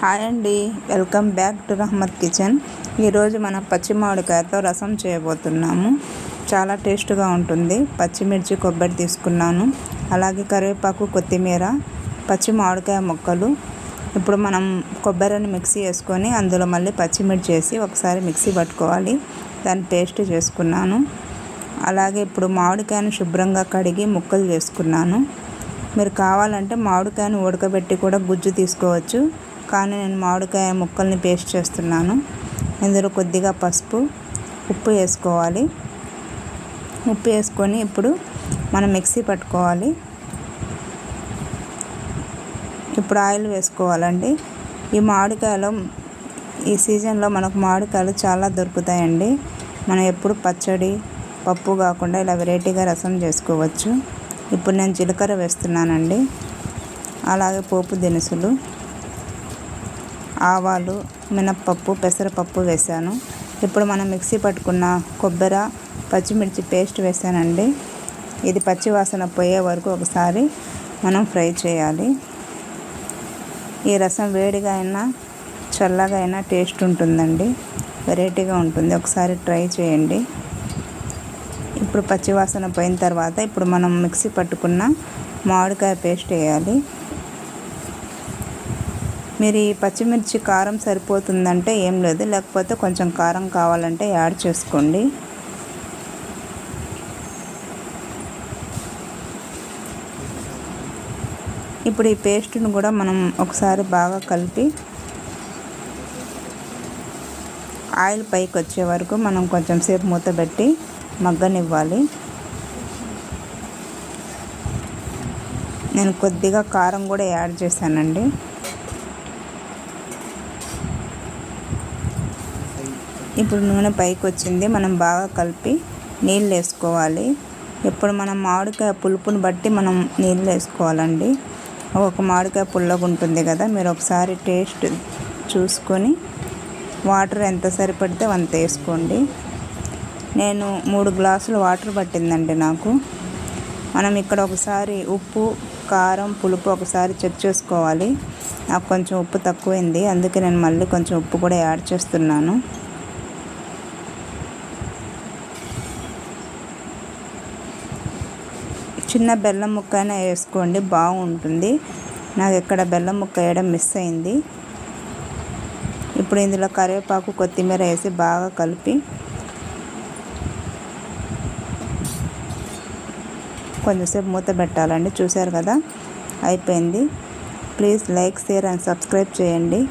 Hi అండి. Welcome back to Rahmat kitchen. ఈరోజు మనం పచ్చి మామిడికాయతో రసం చేయబోతున్నాము. చాలా టేస్ట్గా ఉంటుంది. పచ్చిమిర్చి కొబ్బరి తీసుకున్నాను. అలాగే కరివేపాకు కొత్తిమీర పచ్చి మామిడికాయ ముక్కలు. ఇప్పుడు మనం కొబ్బరిని మిక్సీ వేసుకొని అందులో మళ్ళీ పచ్చిమిర్చి వేసి ఒకసారి మిక్సీ పట్టుకోవాలి. దాన్ని పేస్ట్ చేసుకున్నాను. అలాగే ఇప్పుడు మామిడికాయను శుభ్రంగా కడిగి ముక్కలు చేసుకున్నాను. మీరు కావాలంటే మామిడికాయను ఉడకబెట్టి కూడా గుజ్జు తీసుకోవచ్చు. కానీ నేను మామిడికాయ ముక్కల్ని పేస్ట్ చేస్తున్నాను. ఇందులో కొద్దిగా పసుపు ఉప్పు వేసుకోవాలి. ఉప్పు వేసుకొని ఇప్పుడు మనం మిక్సీ పట్టుకోవాలి. ఇప్పుడు ఆయిల్ వేసుకోవాలండి. ఈ మామిడికాయలో ఈ సీజన్లో మనకు మామిడికాయలు చాలా దొరుకుతాయండి. మనం ఎప్పుడు పచ్చడి పప్పు కాకుండా ఇలా వెరైటీగా రసం చేసుకోవచ్చు. ఇప్పుడు నేను జీలకర్ర వేస్తున్నానండి. అలాగే పోపు దినుసులు. ఆవాలు మినప్పప్పు పెసరపప్పు వేసాను ఇప్పుడు మనం మిక్సీ పట్టుకున్న కొబ్బరి పచ్చిమిర్చి పేస్ట్ వేసానండి ఇది పచ్చి వాసన పోయే వరకు ఒకసారి మనం ఫ్రై చేయాలి. ఈ రసం వేడిగా అయినా చల్లగా అయినా టేస్ట్ ఉంటుందండి. వెరైటీగా ఉంటుంది. ఒకసారి ట్రై చేయండి. ఇప్పుడు పచ్చివాసన పోయిన తర్వాత ఇప్పుడు మనం మిక్సీ పట్టుకున్న మామిడికాయ పేస్ట్ వేయాలి. మీరు ఈ పచ్చిమిర్చి కారం సరిపోతుందంటే ఏం లేదు. లేకపోతే కొంచెం కారం కావాలంటే యాడ్ చేసుకోండి. ఇప్పుడు ఈ పేస్ట్ను కూడా మనం ఒకసారి బాగా కలిపి ఆయిల్ పైకి వచ్చే వరకు మనం కొంచెం సేపు మూత పెట్టి మగ్గనివ్వాలి. నేను కొద్దిగా కారం కూడా యాడ్ చేశానండి. ఇప్పుడు నూనె పైకి వచ్చింది మనం బాగా కలిపి నీళ్ళు వేసుకోవాలి. ఇప్పుడు మనం మామిడికాయ పులుపుని బట్టి మనం నీళ్ళు వేసుకోవాలండి. ఒక మామిడికాయ పుల్లగా ఉంటుంది కదా మీరు ఒకసారి టేస్ట్ చూసుకొని వాటర్ ఎంత సరిపడితే అంత వేసుకోండి. నేను మూడు గ్లాసులు వాటర్ పట్టిందండి నాకు. మనం ఇక్కడ ఒకసారి ఉప్పు కారం పులుపు ఒకసారి చెక్ చేసుకోవాలి. నాకు కొంచెం ఉప్పు తక్కువైంది అందుకే నేను మళ్ళీ కొంచెం ఉప్పు కూడా యాడ్ చేస్తున్నాను. చిన్న బెల్లం ముక్క అయినా వేసుకోండి బాగుంటుంది. నాకు ఇక్కడ బెల్లం ముక్క వేయడం మిస్ అయింది. ఇప్పుడు ఇందులో కరివేపాకు కొత్తిమీర వేసి బాగా కలిపి కొంచెంసేపు మూత పెట్టాలండి. చూశారు కదా? అయిపోయింది. Please like share and subscribe చేయండి.